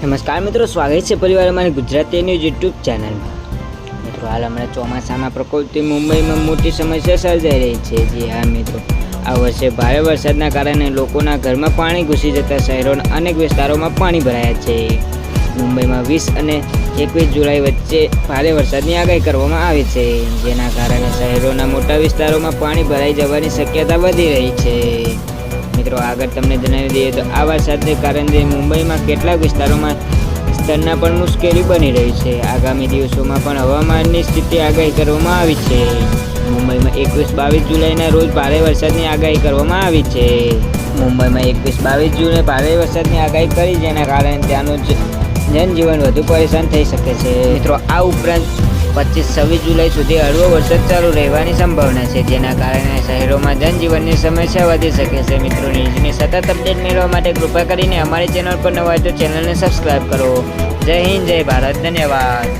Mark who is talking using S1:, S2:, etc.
S1: નમસ્કાર મિત્રો, સ્વાગત છે પરિવાર અમારી ગુજરાતી ન્યૂઝ યુટ્યુબ ચેનલમાં. મિત્રો, હાલ હમણાં ચોમાસાના પ્રકોપથી મુંબઈમાં મોટી સમસ્યા સર્જાઈ રહી છે. જી હા, મિત્રો. આ વર્ષે ભારે વરસાદના કારણે લોકોના ઘરમાં પાણી ઘૂસી જતા શહેરોના અનેક વિસ્તારોમાં પાણી ભરાયા છે. મુંબઈમાં વીસ અને એકવીસ જુલાઈ વચ્ચે ભારે વરસાદની આગાહી કરવામાં આવી છે. જેના કારણે શહેરોના મોટા વિસ્તારોમાં પાણી ભરાઈ જવાની શક્યતા વધી રહી છે. મિત્રો, આગળ તમને જણાવી દઈએ તો આ વરસાદને કારણે મુંબઈમાં કેટલાક વિસ્તારોમાં સ્તરના પણ મુશ્કેલી બની રહી છે. આગામી દિવસોમાં પણ હવામાનની સ્થિતિ આગાહી કરવામાં આવી છે. મુંબઈમાં એકવીસ બાવીસ જુલાઈના રોજ ભારે વરસાદની આગાહી કરવામાં આવી છે. મુંબઈમાં એકવીસ બાવીસ જૂને ભારે વરસાદની આગાહી કરી, જેના કારણે ત્યાંનું જનજીવન વધુ પરેશાન થઈ શકે છે. મિત્રો, આ ઉપરાંત પચીસ છવ્વીસ જુલાઈ સુધી હળવો વરસાદ ચાલુ રહેવાની સંભાવના છે. જેના કારણે શહેરોમાં જનજીવનની સમસ્યા વધી શકે છે. મિત્રો, ન્યૂઝની સતત અપડેટ મેળવવા માટે કૃપા કરીને અમારી ચેનલ પર નવા તો ચેનલને સબસ્ક્રાઈબ કરો. જય હિન્દ, જય ભારત, ધન્યવાદ.